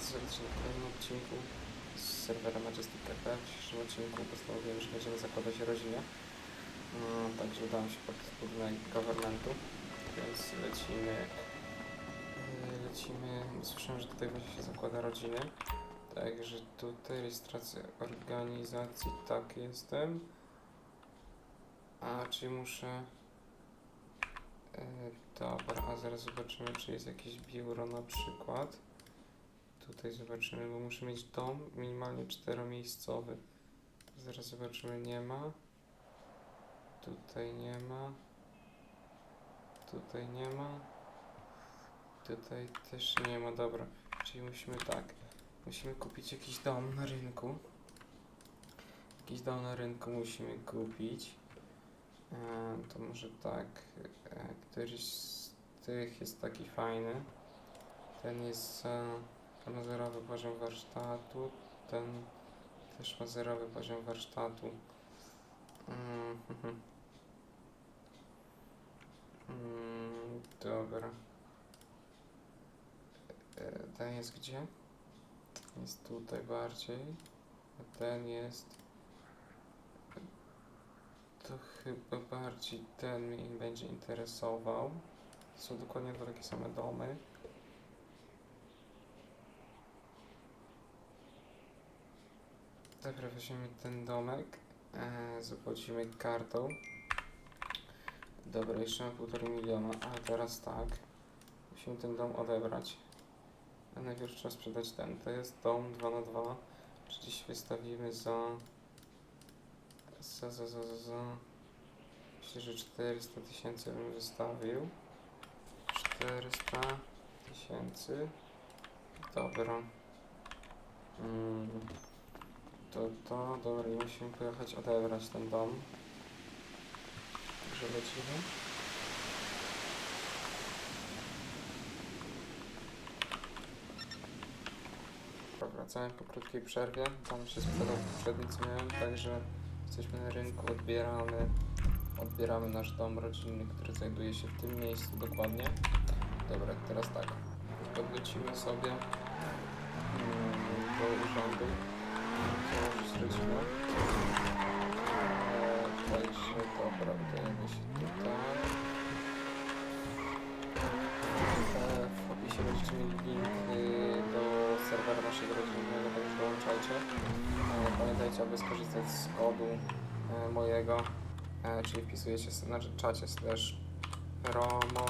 bardzo serdecznie na kolejnym odcinku z serwera Majestic RP. W dzisiejszym odcinku postanowiłem, że będziemy zakładać rodzinę. No, także udałem się pod budynek governmentu, więc lecimy. yy, Lecimy. Słyszałem, że tutaj właśnie się zakłada rodziny. Także tutaj rejestracja organizacji, tak jestem. A, czyli muszę. E, dobra, a zaraz zobaczymy, czy jest jakieś biuro na przykład. Tutaj zobaczymy, bo muszę mieć dom minimalnie czteromiejscowy. Zaraz zobaczymy, nie ma. Tutaj nie ma. Tutaj nie ma. Tutaj też nie ma, dobra. Czyli musimy tak. Musimy kupić jakiś dom na rynku. Jakiś dom na rynku musimy kupić. E, to może tak. E, któryś z tych jest taki fajny. Ten jest. E, ten ma zerowy poziom warsztatu. Ten też ma zerowy poziom warsztatu. Mm, mhm. Mm, dobra. E, ten jest gdzie? Jest tutaj bardziej. A ten jest. To chyba bardziej ten mnie będzie interesował. To są dokładnie takie same domy. Dobra, weźmiemy ten domek. E, zapłacimy kartą. Dobra, jeszcze mam półtorej miliona, ale teraz tak. Musimy ten dom odebrać. A najpierw trzeba sprzedać ten. To jest dom 2 na 2 Czy dziś wystawimy za... Za, za, za, za, za... Myślę, że 400 tysięcy bym wystawił. 400 tysięcy. Dobra. Mm. To, to, dobra, i musimy pojechać odebrać ten dom. Także lecimy. Wracamy po krótkiej przerwie. Tam się sprzedał poprzedni, co miałem, także jesteśmy na rynku, odbieramy, odbieramy nasz dom rodzinny, który znajduje się w tym miejscu dokładnie. Dobra, teraz tak, podlecimy sobie mm, do urzędu, się tutaj. Eee, W opisie będziecie mieli link do serwera naszego rodzinnego, także dołączajcie. Eee, Pamiętajcie, aby skorzystać z kodu e, mojego, e, czyli wpisujecie na czacie slash promo,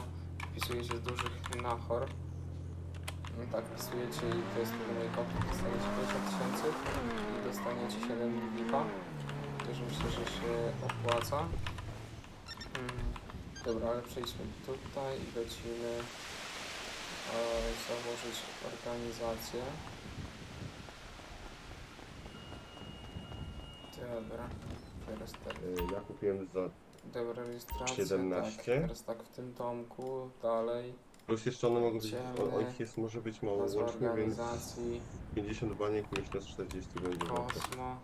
wpisujecie z dużych nachor. Tak, wpisujecie i to jest mój kod, dostaniecie 50 tysięcy i dostaniecie 7 VIP-a. Także myślę, że się opłaca. Mm, Dobra, ale przejdźmy tutaj i lecimy e, założyć organizację. Dobra, teraz tak. Y, Ja kupiłem za. Dobra, rejestracja. 17. Tak, teraz tak w tym domku, dalej. Plus jeszcze one mogą być. O, o ich jest może być mało Nazwa łącznie, więc organizacji, 50 baniek myślę z 40 będzie warto. Kosmo,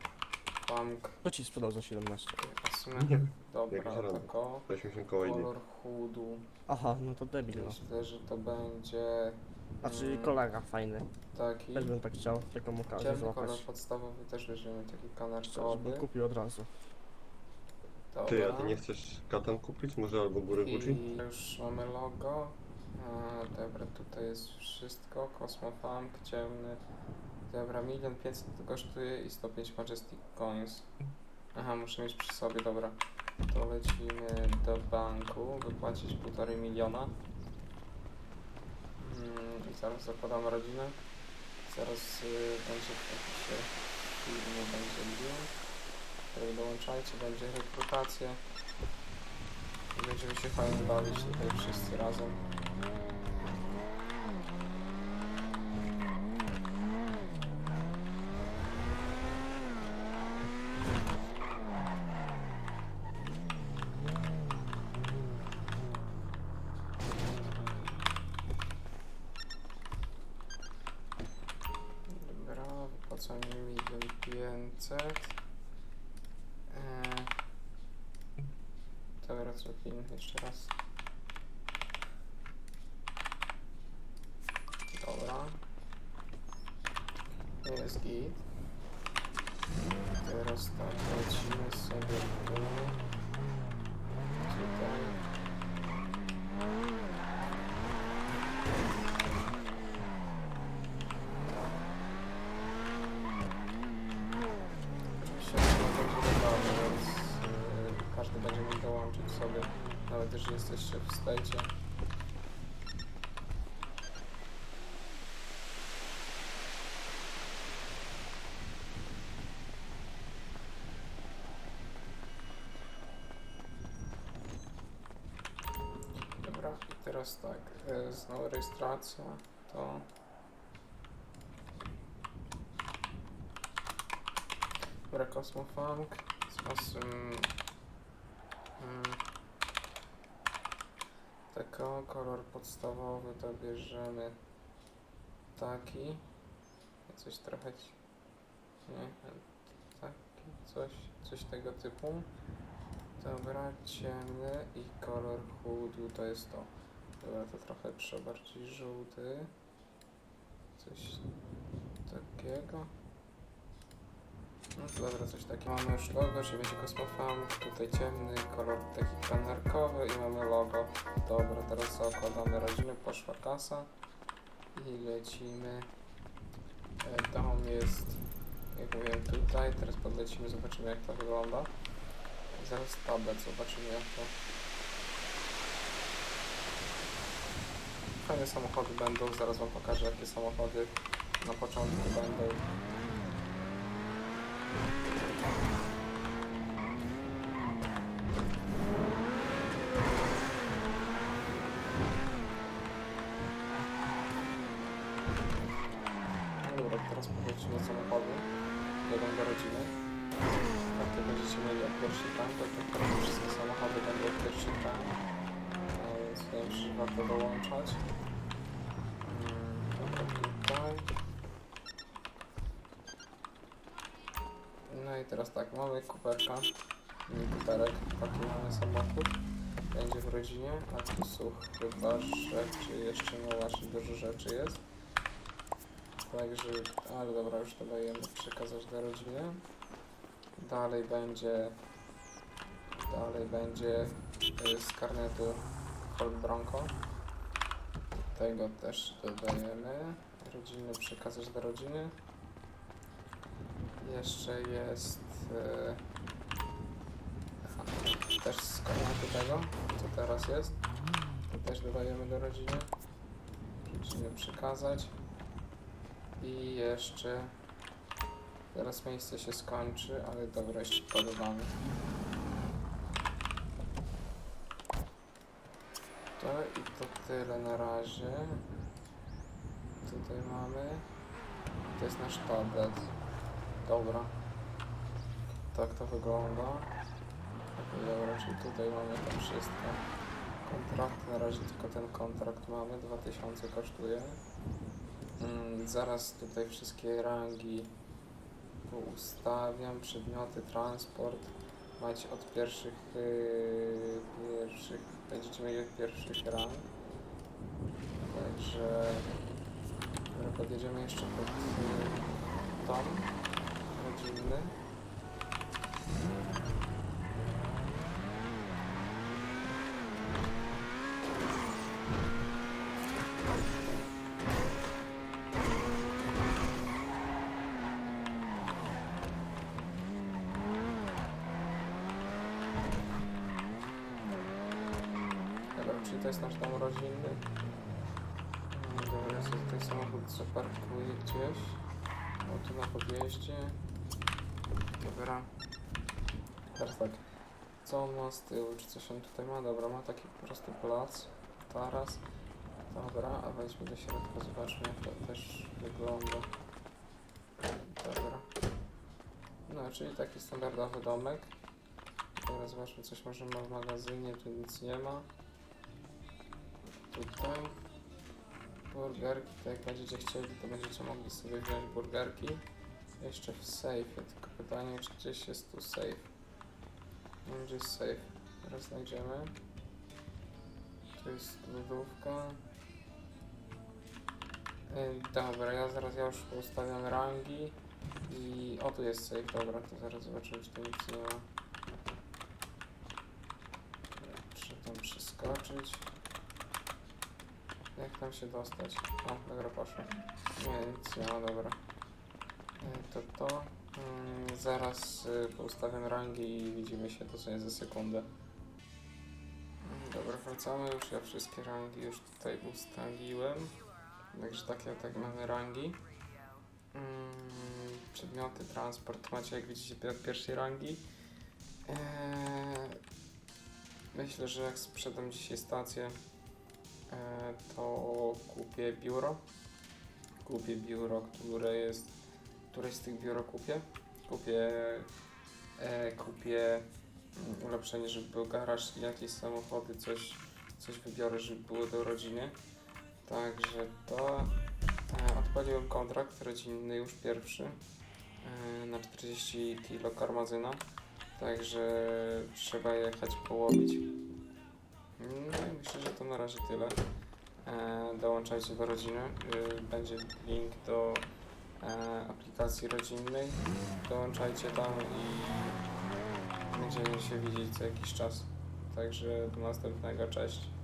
Bank, Kto ci sprzedał za 17? Asmy. Nie, Dobra, Jakieś rady. tako. 80 koła idzie. Kolor chudu. Aha, no to debil. No. Myślę, że to będzie Znaczy mm, kolega fajny. taki. Też bym tak chciał taką okazję Ciemny złapać. kolor podstawowy też weźmiemy taki Szczerze, kanarkowy. bym kupił od razu. Dobra. Ty, a ty nie chcesz katan kupić? Może albo górę Gucci? I już mamy logo. A, dobra, tutaj jest wszystko. Cosmofunk, ciemny. Dobra, milion pięćset kosztuje i 105 Majestic Coins. Aha, muszę mieć przy sobie, dobra. To lecimy do banku, wypłacić półtorej miliona. Mm, zaraz zakładam rodzinę. Zaraz y, będzie opisie filmu, będzie link. Dołączajcie, będzie rekrutacja. Będziemy się fajnie bawić tutaj wszyscy razem. Wypłacamy milion pięćset. Eee, Dobra, co film jeszcze raz. Dobra. jest git. Teraz tak, lecimy sobie. Każdy będzie mógł dołączyć sobie, nawet jeżeli jesteście w stajcie. Dobra, i teraz tak, yy, znowu rejestracja, to... Dobra, Cosmofunk, z naszym... Tako, kolor podstawowy to bierzemy taki. Coś trochę... Nie, taki, coś, coś tego typu. Dobra, ciemny i kolor chudu to jest to. Dobra, to trochę trzeba bardziej żółty. Coś takiego. Dobra, coś takiego. Mamy już logo, czyli będzie kosmofam. Tutaj ciemny kolor taki kanarkowy i mamy logo. Dobra, teraz zakładamy rodziny, poszła kasa. I lecimy. E, Dom jest, jak mówiłem, tutaj. Teraz podlecimy, zobaczymy jak to wygląda. Zaraz tablet, zobaczymy jak to. Fajne samochody będą, zaraz wam pokażę jakie samochody na początku będą. No dobra, powiedzmy do samochodu. Jadą do rodziny. Jak to będziecie mieli jak pierwszy to tak teraz wszystkie samochody będą jak pierwszy. A Więc że warto dołączać. Mm, tutaj. No i teraz tak, mamy kuperka, mini kuperek, taki mamy samochód, będzie w rodzinie, a tu są chyba rzeczy, jeszcze no właśnie dużo rzeczy jest. Także, ale dobra, już to dajemy przekazać do rodziny. Dalej będzie, dalej będzie y, z karnetu Ford Bronco. Tego też dodajemy. Rodziny przekazać do rodziny. Jeszcze jest y, też z karnetu tego, co teraz jest. To też dodajemy do rodziny. Rodziny przekazać. I jeszcze Teraz miejsce się skończy, ale dobra, jeszcze pododamy. To i to tyle na razie. Tutaj mamy. To jest nasz tablet. Dobra. Tak to wygląda. Dobra, czyli tutaj mamy to wszystko. Kontrakt, na razie tylko ten kontrakt mamy, 2000 kosztuje. Mm, zaraz tutaj wszystkie rangi ustawiam, przedmioty, transport. Macie od pierwszych, yy, pierwszych, będziecie mieli od pierwszych rang. Także dobra, podjedziemy jeszcze pod yy, dom rodzinny. To jest nasz dom rodzinny. No Dobra, sobie tutaj samochód zaparkuje gdzieś. O, tu na podjeździe. Dobra. Teraz tak. Co on ma z tyłu? Czy coś on tutaj ma? Dobra, ma taki po prostu plac. Taras. Dobra, a wejdźmy do środka, zobaczmy jak to też wygląda. Dobra. No, czyli taki standardowy domek. Teraz zobaczmy, coś może ma w magazynie, tu nic nie ma. Tutaj burgerki, to jak będziecie chcieli, to będziecie mogli sobie wziąć burgerki. Jeszcze w safe, tylko pytanie, czy gdzieś jest tu safe. Nie wiem, gdzie jest safe. Teraz znajdziemy. Tu jest lodówka. Dobra, ja zaraz ja już ustawiam rangi i o tu jest save, dobra, to zaraz zobaczymy czy tu nic nie ma. Czy przeskoczyć? Jak tam się dostać? O, dobra, poszło. Nie, nie ma, dobra. Yy, To to. Yy, zaraz yy, ustawiam rangi i widzimy się dosłownie za sekundę. Mm, Dobra, wracamy już. Ja wszystkie rangi już tutaj ustaliłem. Także takie tak mamy rangi. Mm, Przedmioty, transport macie jak widzicie pierwszej rangi. Eee, myślę, że jak sprzedam dzisiaj stację, to kupię biuro. Kupię biuro, które jest. Któreś z tych biuro kupię. Kupię. E, kupię mm, ulepszenie, żeby był garaż, jakieś samochody, coś, coś wybiorę, żeby było do rodziny. Także to e, odpaliłem kontrakt rodzinny już pierwszy e, na 40 kilo karmazyna. Także trzeba jechać połowić. I myślę, że to na razie tyle. E, dołączajcie do rodziny. Y, będzie link do e, aplikacji rodzinnej. Dołączajcie tam i będziemy się widzieć co jakiś czas. Także do następnego, cześć.